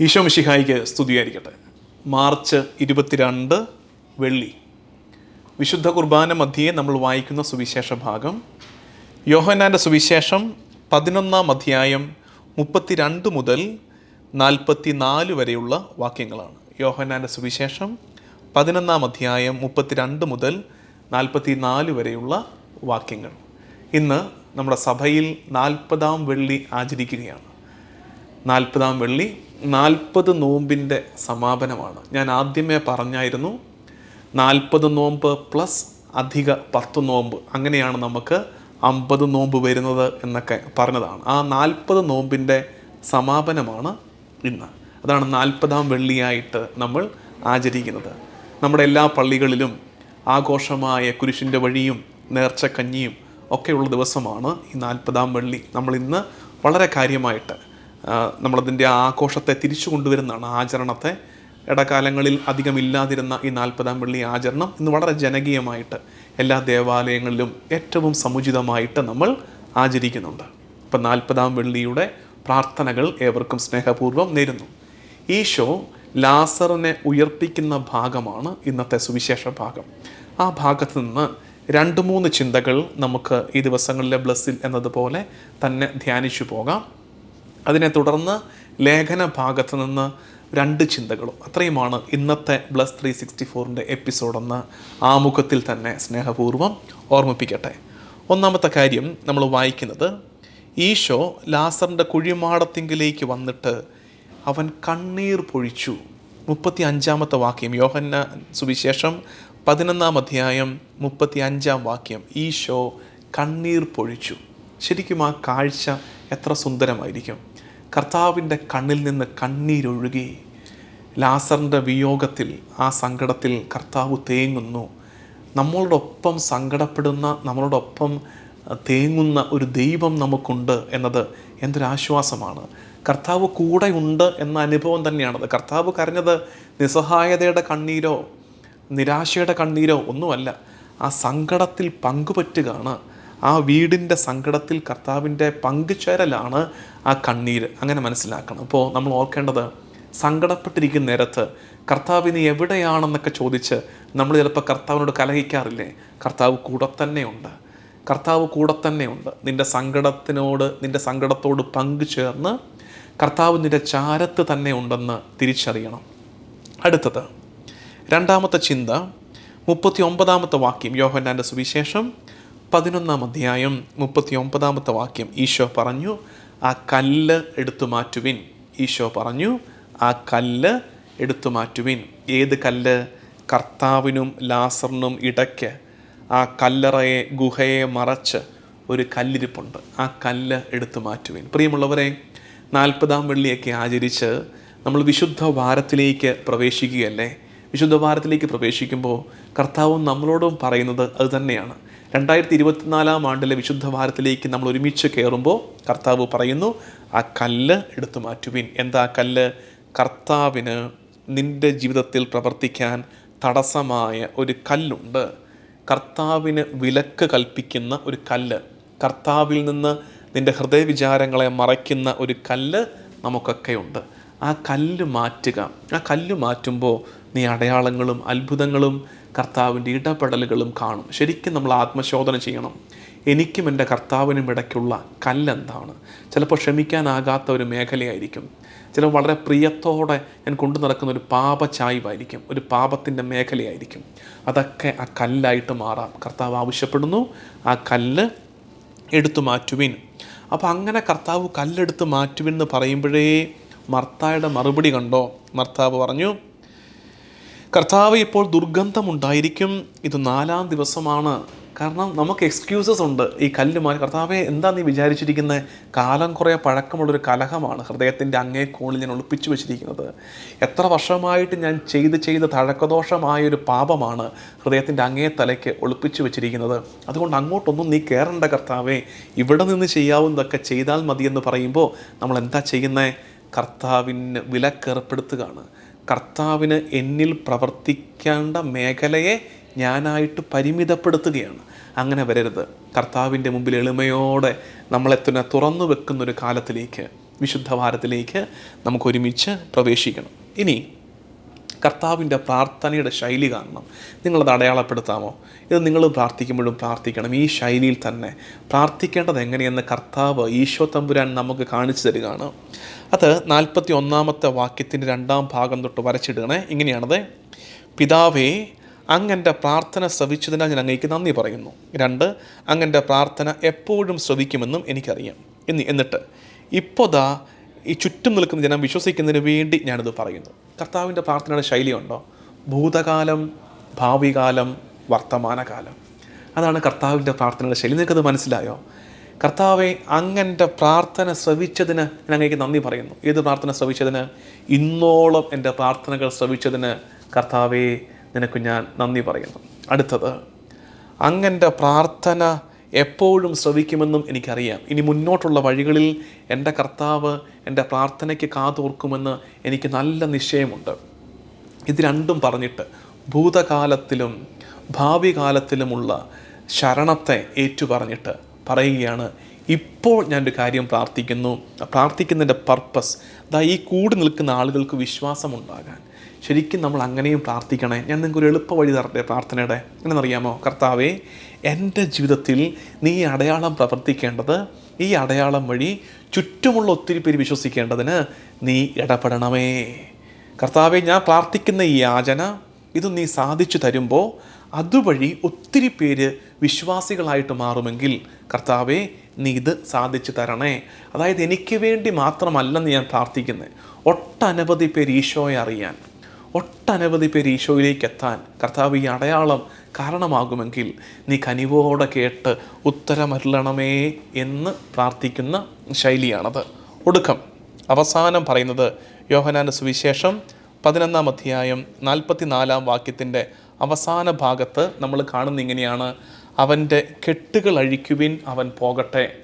ഈശോ മിഷിഹായിക്ക് സ്തുതിയായിരിക്കട്ടെ. മാർച്ച് ഇരുപത്തിരണ്ട് വെള്ളി. വിശുദ്ധ കുർബാന മധ്യേ നമ്മൾ വായിക്കുന്ന സുവിശേഷ ഭാഗം. യോഹനാന്റെ സുവിശേഷം പതിനൊന്നാം അധ്യായം മുപ്പത്തിരണ്ട് മുതൽ നാൽപ്പത്തി നാല് വരെയുള്ള വാക്യങ്ങളാണ്. യോഹനാന്റെ സുവിശേഷം പതിനൊന്നാം അധ്യായം മുപ്പത്തിരണ്ട് മുതൽ നാൽപ്പത്തി നാല് വരെയുള്ള വാക്യങ്ങൾ. ഇന്ന് നമ്മുടെ സഭയിൽ നാൽപ്പതാം വെള്ളി ആചരിക്കുകയാണ്. നാൽപ്പതാം വെള്ളി നാൽപ്പത് നോമ്പിന്റെ സമാപനമാണ്. ഞാൻ ആദ്യമേ പറഞ്ഞായിരുന്നു നാൽപ്പത് നോമ്പ് പ്ലസ് അധിക പത്ത് നോമ്പ്. അങ്ങനെയാണ് നമുക്ക് അമ്പത് നോമ്പ് വരുന്നത് എന്നൊക്കെ പറഞ്ഞതാണ്. ആ നാൽപ്പത് നോമ്പിന്റെ സമാപനമാണ് ഇന്ന്. അതാണ് നാൽപ്പതാം വെള്ളിയായിട്ട് നമ്മൾ ആചരിക്കുന്നത്. നമ്മുടെ എല്ലാ പള്ളികളിലും ആഘോഷമായ കുരിശിന്റെ വഴിയും നേർച്ചക്കഞ്ഞിയും ഒക്കെയുള്ള ദിവസമാണ് ഈ നാൽപ്പതാം വെള്ളി. നമ്മൾ ഇന്ന് വളരെ കാര്യമായിട്ട് നമ്മളതിന്റെ ആഘോഷത്തെ തിരിച്ചു കൊണ്ടുവരുന്നതാണ് ആചരണത്തെ. ഇടക്കാലങ്ങളിൽ അധികമില്ലാതിരുന്ന ഈ നാൽപ്പതാം വെള്ളി ആചരണം ഇന്ന് വളരെ ജനകീയമായിട്ട് എല്ലാ ദേവാലയങ്ങളിലും ഏറ്റവും സമുചിതമായിട്ട് നമ്മൾ ആചരിക്കുന്നുണ്ട്. ഇപ്പം നാൽപ്പതാം വെള്ളിയുടെ പ്രാർത്ഥനകൾ ഏവർക്കും സ്നേഹപൂർവം നേരുന്നു. ഈശോ ലാസറിനെ ഉയർപ്പിക്കുന്ന ഭാഗമാണ് ഇന്നത്തെ സുവിശേഷ ഭാഗം. ആ ഭാഗത്ത് നിന്ന് രണ്ട് മൂന്ന് ചിന്തകൾ നമുക്ക് ഈ ദിവസങ്ങളിലെ ബ്ലസ്സിൽ എന്നതുപോലെ തന്നെ ധ്യാനിച്ചു പോകാം. അതിനെ തുടർന്ന് ലേഖന ഭാഗത്ത് നിന്ന് രണ്ട് ചിന്തകളും. അത്രയുമാണ് ഇന്നത്തെ ബ്ലസ് ത്രീ സിക്സ്റ്റി ഫോറിന്റെ എപ്പിസോഡെന്ന് ആമുഖത്തിൽ തന്നെ സ്നേഹപൂർവം ഓർമ്മിപ്പിക്കട്ടെ. ഒന്നാമത്തെ കാര്യം നമ്മൾ വായിക്കുന്നത് ഈശോ ലാസറിന്റെ കുഴിമാടത്തിങ്കിലേക്ക് വന്നിട്ട് അവൻ കണ്ണീർ പൊഴിച്ചു. മുപ്പത്തി അഞ്ചാമത്തെ വാക്യം യോഹന്ന സുവിശേഷം പതിനൊന്നാം അധ്യായം മുപ്പത്തി അഞ്ചാം വാക്യം ഈശോ കണ്ണീർ പൊഴിച്ചു. ശരിക്കും ആ കാഴ്ച എത്ര സുന്ദരമായിരിക്കും. കർത്താവിന്റെ കണ്ണിൽ നിന്ന് കണ്ണീരൊഴുകി ലാസറിന്റെ വിയോഗത്തിൽ ആ സങ്കടത്തിൽ കർത്താവ് തേങ്ങുന്നു. നമ്മളോടൊപ്പം സങ്കടപ്പെടുന്ന നമ്മളോടൊപ്പം തേങ്ങുന്ന ഒരു ദൈവം നമുക്കുണ്ട് എന്നത് എന്തൊരാശ്വാസമാണ്. കർത്താവ് കൂടെ ഉണ്ട് എന്ന അനുഭവം തന്നെയാണത്. കർത്താവ് കരഞ്ഞത് നിസ്സഹായതയുടെ കണ്ണീരോ നിരാശയുടെ കണ്ണീരോ ഒന്നുമല്ല. ആ സങ്കടത്തിൽ പങ്കുപറ്റുകയാണ്. ആ വീടിന്റെ സങ്കടത്തിൽ കർത്താവിന്റെ പങ്കുചേരലാണ് ആ കണ്ണീര്. അങ്ങനെ മനസ്സിലാക്കണം. അപ്പോൾ നമ്മൾ ഓർക്കേണ്ടത് സങ്കടപ്പെട്ടിരിക്കുന്ന നേരത്ത് കർത്താവിന് എവിടെയാണെന്നൊക്കെ ചോദിച്ച് നമ്മൾ ചിലപ്പോൾ കർത്താവിനോട് കലഹിക്കാറില്ലേ? കർത്താവ് കൂടെ തന്നെയുണ്ട്. കർത്താവ് കൂടെ തന്നെയുണ്ട്. നിന്റെ സങ്കടത്തിനോട് നിന്റെ സങ്കടത്തോട് പങ്കുചേർന്ന് കർത്താവ് നിന്റെ ചാരത്ത് തന്നെ ഉണ്ടെന്ന് തിരിച്ചറിയണം. അടുത്തത് രണ്ടാമത്തെ ചിന്ത മുപ്പത്തി ഒമ്പതാമത്തെ വാക്യം യോഹന്നാന്റെ സുവിശേഷം പതിനൊന്നാം അധ്യായം മുപ്പത്തി ഒമ്പതാമത്തെ വാക്യം. ഈശോ പറഞ്ഞു ആ കല്ല് എടുത്തു മാറ്റുവിൻ. ഈശോ പറഞ്ഞു ആ കല്ല് എടുത്തു മാറ്റുവിൻ. ഏത് കല്ല്? കർത്താവിനും ലാസറിനും ഇടയ്ക്ക് ആ കല്ലറയെ ഗുഹയെ മറച്ച് ഒരു കല്ലിരിപ്പുണ്ട്. ആ കല്ല് എടുത്തു മാറ്റുവിൻ. പ്രിയമുള്ളവരെ നാൽപ്പതാം വെള്ളിയൊക്കെ ആചരിച്ച് നമ്മൾ വിശുദ്ധ വാരത്തിലേക്ക് പ്രവേശിക്കുകയല്ലേ? വിശുദ്ധ വാരത്തിലേക്ക് പ്രവേശിക്കുമ്പോൾ കർത്താവും നമ്മളോടും പറയുന്നത് അത് തന്നെയാണ്. രണ്ടായിരത്തി ഇരുപത്തിനാലാം ആണ്ടിലെ വിശുദ്ധ വാരത്തിലേക്ക് നമ്മൾ ഒരുമിച്ച് കയറുമ്പോൾ കർത്താവ് പറയുന്നു ആ കല്ല് എടുത്തു മാറ്റുവിൻ. എന്താ കല്ല്? കർത്താവിന് നിന്റെ ജീവിതത്തിൽ പ്രവർത്തിക്കാൻ തടസ്സമായ ഒരു കല്ലുണ്ട്. കർത്താവിന് വിലക്ക് കൽപ്പിക്കുന്ന ഒരു കല്ല്. കർത്താവിൽ നിന്ന് നിന്റെ ഹൃദയവിചാരങ്ങളെ മറയ്ക്കുന്ന ഒരു കല്ല് നമുക്കൊക്കെ ഉണ്ട് ആ കല്ല് മാറ്റുക. ആ കല്ല് മാറ്റുമ്പോൾ നീ അടയാളങ്ങളും അത്ഭുതങ്ങളും കർത്താവിന്റെ ഇടപെടലുകളും കാണും. ശരിക്കും നമ്മൾ ആത്മശോധന ചെയ്യണം. എനിക്കും എന്റെ കർത്താവിനും ഇടയ്ക്കുള്ള കല്ലെന്താണ്? ചിലപ്പോൾ ക്ഷമിക്കാനാകാത്ത ഒരു മേഖലയായിരിക്കും. ചിലപ്പോൾ വളരെ പ്രിയത്തോടെ ഞാൻ കൊണ്ടു നടക്കുന്ന ഒരു പാപചായ്വായിരിക്കും. ഒരു പാപത്തിന്റെ മേഖലയായിരിക്കും. അതൊക്കെ ആ കല്ലായിട്ട് മാറാം. കർത്താവ് ആവശ്യപ്പെടുന്നു ആ കല്ല് എടുത്തു മാറ്റുവിൻ. അപ്പോൾ അങ്ങനെ കർത്താവ് കല്ലെടുത്ത് മാറ്റുവിൻ എന്ന് പറയുമ്പോഴേ മർത്തായുടെ മറുപടി കണ്ടോ? മർത്താവ് പറഞ്ഞു കർത്താവ് ഇപ്പോൾ ദുർഗന്ധമുണ്ടായിരിക്കും. ഇത് നാലാം ദിവസമാണ്. കാരണം നമുക്ക് എക്സ്ക്യൂസസ് ഉണ്ട്. ഈ കല്ല് മാറി. കർത്താവെ എന്താ നീ വിചാരിച്ചിരിക്കുന്നത് കാലം കുറേ പഴക്കമുള്ളൊരു കലഹമാണ്. ഹൃദയത്തിന്റെ അങ്ങേ കോണിൽ ഞാൻ ഒളിപ്പിച്ചു വെച്ചിരിക്കുന്നത്. എത്ര വർഷമായിട്ട് ഞാൻ ചെയ്ത് ചെയ്ത് തഴക്കദോഷമായൊരു പാപമാണ് ഹൃദയത്തിന്റെ അങ്ങേ തലയ്ക്ക് ഒളിപ്പിച്ചു വെച്ചിരിക്കുന്നത്. അതുകൊണ്ട് അങ്ങോട്ടൊന്നും നീ കയറേണ്ട കർത്താവേ. ഇവിടെ നിന്ന് ചെയ്യാവുന്നതൊക്കെ ചെയ്താൽ മതിയെന്ന് പറയുമ്പോൾ നമ്മൾ എന്താ ചെയ്യുന്നത് കർത്താവിന് വിലക്കേർപ്പെടുത്തുകയാണ്. കർത്താവിന് എന്നിൽ പ്രവർത്തിക്കേണ്ട മേഖലയെ ഞാനായിട്ട് പരിമിതപ്പെടുത്തുകയാണ്. അങ്ങനെ വരരുത്. കർത്താവിന്റെ മുമ്പിൽ എളിമയോടെ നമ്മളെ തന്നെ തുറന്നു വെക്കുന്ന ഒരു കാലത്തിലേക്ക് വിശുദ്ധ വാരത്തിലേക്ക് നമുക്ക് ഒരുമിച്ച് പ്രവേശിക്കണം. ഇനി കർത്താവിന്റെ പ്രാർത്ഥനയുടെ ശൈലി കാണണം. നിങ്ങളത് അടയാളപ്പെടുത്താമോ? ഇത് നിങ്ങൾ പ്രാർത്ഥിക്കുമ്പോഴും പ്രാർത്ഥിക്കണം. ഈ ശൈലിയിൽ തന്നെ പ്രാർത്ഥിക്കേണ്ടത് എങ്ങനെയെന്ന് കർത്താവ് ഈശോ തമ്പുരാൻ നമുക്ക് കാണിച്ചു തരികയാണ്. അത് നാൽപ്പത്തി ഒന്നാമത്തെ വാക്യത്തിന്റെ രണ്ടാം ഭാഗം തൊട്ട് വരച്ചിടുകയാണ്. ഇങ്ങനെയാണത്. പിതാവേ അങ്ങന്റെ പ്രാർത്ഥന ശ്രവിച്ചതിനാൽ ഞാൻ അങ്ങേക്ക് നന്ദി പറയുന്നു. രണ്ട് അങ്ങന്റെ പ്രാർത്ഥന എപ്പോഴും ശ്രവിക്കുമെന്നും എനിക്കറിയാം. എന്നി എന്നിട്ട് ഇപ്പോൾ ദാ ഈ ചുറ്റും നിൽക്കുന്ന ജനം വിശ്വസിക്കുന്നതിന് വേണ്ടി ഞാനിത് പറയുന്നു. കർത്താവിന്റെ പ്രാർത്ഥനയുടെ ശൈലിയുണ്ടോ? ഭൂതകാലം ഭാവികാലം വർത്തമാനകാലം. അതാണ് കർത്താവിന്റെ പ്രാർത്ഥനയുടെ ശൈലി. നിങ്ങൾക്കത് മനസ്സിലായോ? കർത്താവെ അങ്ങന്റെ പ്രാർത്ഥന ശ്രവിച്ചതിന് ഞാൻ അങ്ങേക്ക് നന്ദി പറയുന്നു. ഏത് പ്രാർത്ഥന ശ്രവിച്ചതിന്? ഇന്നോളം എന്റെ പ്രാർത്ഥനകൾ ശ്രവിച്ചതിന് കർത്താവെ നിനക്ക് ഞാൻ നന്ദി പറയുന്നു. അടുത്തത് അങ്ങന്റെ പ്രാർത്ഥന എപ്പോഴും ശ്രവിക്കുമെന്നും എനിക്കറിയാം. ഇനി മുന്നോട്ടുള്ള വഴികളിൽ എന്റെ കർത്താവ് എന്റെ പ്രാർത്ഥനയ്ക്ക് കാതോർക്കുമെന്ന് എനിക്ക് നല്ല നിശ്ചയമുണ്ട്. ഇത് രണ്ടും പറഞ്ഞിട്ട് ഭൂതകാലത്തിലും ഭാവി കാലത്തിലുമുള്ള ശരണത്തെ ഏറ്റുപറഞ്ഞിട്ട് പറയുകയാണ് ഇപ്പോൾ ഞാനൊരു കാര്യം പ്രാർത്ഥിക്കുന്നു. പ്രാർത്ഥിക്കുന്നതിന്റെ പർപ്പസ് ദാ ഈ കൂടി നിൽക്കുന്ന ആളുകൾക്ക് വിശ്വാസമുണ്ടാകാൻ. ശരിക്കും നമ്മൾ അങ്ങനെയും പ്രാർത്ഥിക്കണേ? ഞാൻ നിങ്ങൾക്ക് ഒരു എളുപ്പ വഴി തരട്ടെ പ്രാർത്ഥനയുടെ? എന്നറിയാമോ കർത്താവേ എന്റെ ജീവിതത്തിൽ നീ അടയാളം പ്രവർത്തിക്കേണ്ടത് ഈ അടയാളം വഴി ചുറ്റുമുള്ള ഒത്തിരി പേര് വിശ്വസിക്കേണ്ടതിന് നീ ഇടപെടണമേ. കർത്താവെ ഞാൻ പ്രാർത്ഥിക്കുന്ന ഈ യാചന ഇത് നീ സാധിച്ചു തരുമ്പോൾ അതുവഴി ഒത്തിരി പേര് വിശ്വാസികളായിട്ട് മാറുമെങ്കിൽ കർത്താവെ നീ ഇത് സാധിച്ചു തരണേ. അതായത് എനിക്ക് വേണ്ടി മാത്രമല്ലെന്ന് ഞാൻ പ്രാർത്ഥിക്കുന്നത് ഒട്ടനവധി പേര് ഈശോയെ അറിയാൻ. ഒട്ടനവധി പേര് ഈശോയിലേക്ക് എത്താൻ കർത്താവ് ഈ അടയാളം കാരണമാകുമെങ്കിൽ നീ കനിവോടെ കേട്ട് ഉത്തരമരുളണമേ എന്ന് പ്രാർത്ഥിക്കുന്ന ശൈലിയാണത്. ഒടുക്കം അവസാനം പറയുന്നത് യോഹനാന്റെ സുവിശേഷം പതിനൊന്നാം അധ്യായം നാൽപ്പത്തിനാലാം വാക്യത്തിന്റെ അവസാന ഭാഗത്ത് നമ്മൾ കാണുന്ന ഇങ്ങനെയാണ് അവന്റെ കെട്ടുകൾ അഴിക്കുവിൻ അവൻ പോകട്ടെ.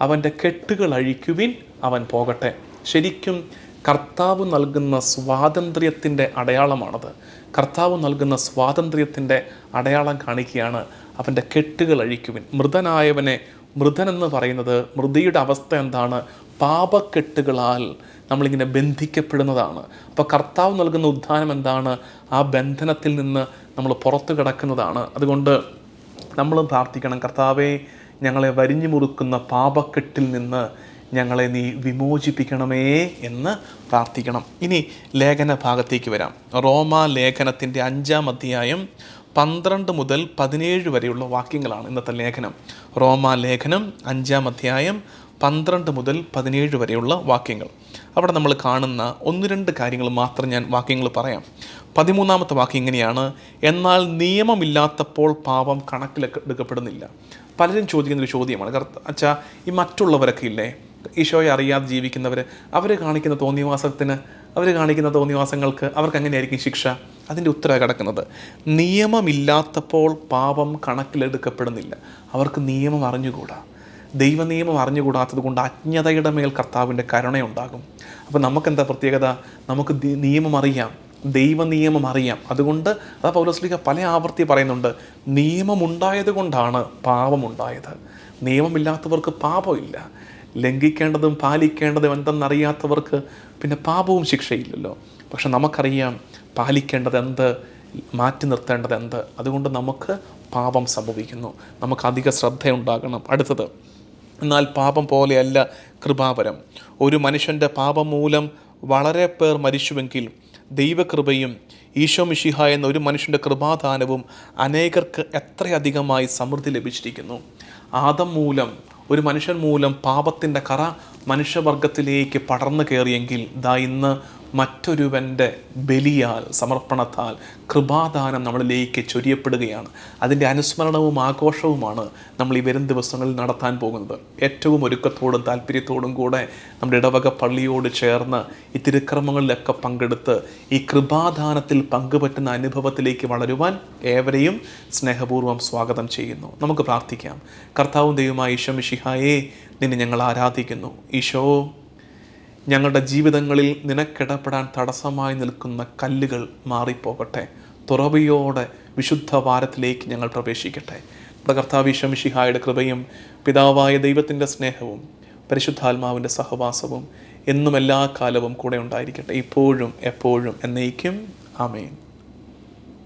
അവന്റെ കെട്ടുകൾ അഴിക്കുവിൻ അവൻ പോകട്ടെ. ശരിക്കും കർത്താവ് നൽകുന്ന സ്വാതന്ത്ര്യത്തിന്റെ അടയാളമാണത്. കർത്താവ് നൽകുന്ന സ്വാതന്ത്ര്യത്തിന്റെ അടയാളം കാണിക്കുകയാണ് അവന്റെ കെട്ടുകൾ അഴിക്കുവിൻ. മൃതനായവനെ മൃതനെന്ന് പറയുന്നത് മൃതിയുടെ അവസ്ഥ എന്താണ്? പാപക്കെട്ടുകളാൽ നമ്മളിങ്ങനെ ബന്ധിക്കപ്പെടുന്നതാണ്. അപ്പോൾ കർത്താവ് നൽകുന്ന ഉദ്ധാനം എന്താണ്? ആ ബന്ധനത്തിൽ നിന്ന് നമ്മൾ പുറത്തു കിടക്കുന്നതാണ്. അതുകൊണ്ട് നമ്മൾ പ്രാർത്ഥിക്കണം കർത്താവെ ഞങ്ങളെ വരിഞ്ഞു മുറുക്കുന്ന പാപക്കെട്ടിൽ നിന്ന് ഞങ്ങളെ നീ വിമോചിപ്പിക്കണമേ എന്ന് പ്രാർത്ഥിക്കണം. ഇനി ലേഖന ഭാഗത്തേക്ക് വരാം. റോമ ലേഖനത്തിന്റെ അഞ്ചാം അധ്യായം പന്ത്രണ്ട് മുതൽ പതിനേഴ് വരെയുള്ള വാക്യങ്ങളാണ് ഇന്നത്തെ ലേഖനം. റോമ ലേഖനം അഞ്ചാം അധ്യായം പന്ത്രണ്ട് മുതൽ പതിനേഴ് വരെയുള്ള വാക്യങ്ങൾ. അവിടെ നമ്മൾ കാണുന്ന ഒന്ന് രണ്ട് കാര്യങ്ങൾ മാത്രം ഞാൻ വാക്യങ്ങൾ പറയാം. പതിമൂന്നാമത്തെ വാക്യം ഇങ്ങനെയാണ്. എന്നാൽ നിയമമില്ലാത്തപ്പോൾ പാപം കണക്കിലെടുക്കപ്പെടുന്നില്ല. പലരും ചോദിക്കുന്ന ഒരു ചോദ്യമാണ്. അച്ഛാ ഈ മറ്റുള്ളവരൊക്കെ ഇല്ലേ? ഈശോയെ അറിയാതെ ജീവിക്കുന്നവർ അവർ കാണിക്കുന്ന തോന്നിവാസത്തിന് അവർ കാണിക്കുന്ന തോന്നിവാസങ്ങൾക്ക് അവർക്ക് എങ്ങനെയായിരിക്കും ശിക്ഷ? അതിന്റെ ഉത്തരവ് കിടക്കുന്നത്. നിയമമില്ലാത്തപ്പോൾ പാപം കണക്കിലെടുക്കപ്പെടുന്നില്ല. അവർക്ക് നിയമം അറിഞ്ഞുകൂടാ. ദൈവനിയമം അറിഞ്ഞുകൂടാത്തത് കൊണ്ട് അജ്ഞതയുടെ മേൽ കർത്താവിന്റെ കരുണയുണ്ടാകും. അപ്പോൾ നമുക്കെന്താ പ്രത്യേകത? നമുക്ക് നിയമം അറിയാം. ദൈവനിയമം അറിയാം. അതുകൊണ്ട് അതാ പൗലോസ്ലിക പല ആവർത്തി പറയുന്നുണ്ട്. നിയമമുണ്ടായത് കൊണ്ടാണ് പാപമുണ്ടായത്. നിയമമില്ലാത്തവർക്ക് പാപമില്ല. ലംഘിക്കേണ്ടതും പാലിക്കേണ്ടതും എന്തെന്നറിയാത്തവർക്ക് പിന്നെ പാപവും ശിക്ഷയില്ലല്ലോ. പക്ഷെ നമുക്കറിയാം പാലിക്കേണ്ടത് എന്ത് മാറ്റി നിർത്തേണ്ടത് എന്ത്. അതുകൊണ്ട് നമുക്ക് പാപം സംഭവിക്കുന്നു. നമുക്ക് അധിക ശ്രദ്ധയുണ്ടാകണം. അടുത്തത് എന്നാൽ പാപം പോലെയല്ല കൃപാപരം ഒരു മനുഷ്യന്റെ പാപം മൂലം വളരെ പേർ മരിച്ചുവെങ്കിൽ ദൈവകൃപയും ഈശോ മിഷിഹ എന്ന ഒരു മനുഷ്യന്റെ കൃപാദാനവും അനേകർക്ക് എത്രയധികമായി സമൃദ്ധി ലഭിച്ചിരിക്കുന്നു. ആദം മൂലം ഒരു മനുഷ്യൻ മൂലം പാപത്തിന്റെ കറ മനുഷ്യവർഗത്തിലേക്ക് പടർന്നു കയറിയെങ്കിൽ ദാ ഇന്ന് മറ്റൊരുവന്റെ ബലിയാൽ സമർപ്പണത്താൽ കൃപാദാനം നമ്മളിലേക്ക് ചൊരിയപ്പെടുകയാണ്. അതിന്റെ അനുസ്മരണവും ആഘോഷവുമാണ് നമ്മൾ ഈ വരും ദിവസങ്ങളിൽ നടത്താൻ പോകുന്നത്. ഏറ്റവും ഒരുക്കത്തോടും താല്പര്യത്തോടും കൂടെ നമ്മുടെ ഇടവക പള്ളിയോട് ചേർന്ന് ഈ തിരുക്രമങ്ങളിലൊക്കെ പങ്കെടുത്ത് ഈ കൃപാദാനത്തിൽ പങ്കുപറ്റുന്ന അനുഭവത്തിലേക്ക് വളരുവാൻ ഏവരെയും സ്നേഹപൂർവം സ്വാഗതം ചെയ്യുന്നു. നമുക്ക് പ്രാർത്ഥിക്കാം. കർത്താവും ദൈവമായ ഈശോ മിഷിഹായെ നിന്നെ ഞങ്ങൾ ആരാധിക്കുന്നു. ഈശോ ഞങ്ങളുടെ ജീവിതങ്ങളിൽ നിനക്കിടപെടാൻ തടസ്സമായി നിൽക്കുന്ന കല്ലുകൾ മാറിപ്പോകട്ടെ. തുറവിയോടെ വിശുദ്ധ വാരത്തിലേക്ക് ഞങ്ങൾ പ്രവേശിക്കട്ടെ. നമ്മുടെ കൃപയും പിതാവായ ദൈവത്തിന്റെ സ്നേഹവും പരിശുദ്ധാത്മാവിന്റെ സഹവാസവും എന്നും എല്ലാ കാലവും കൂടെ ഉണ്ടായിരിക്കട്ടെ. ഇപ്പോഴും എപ്പോഴും എന്നേക്കും. ആമേൻ.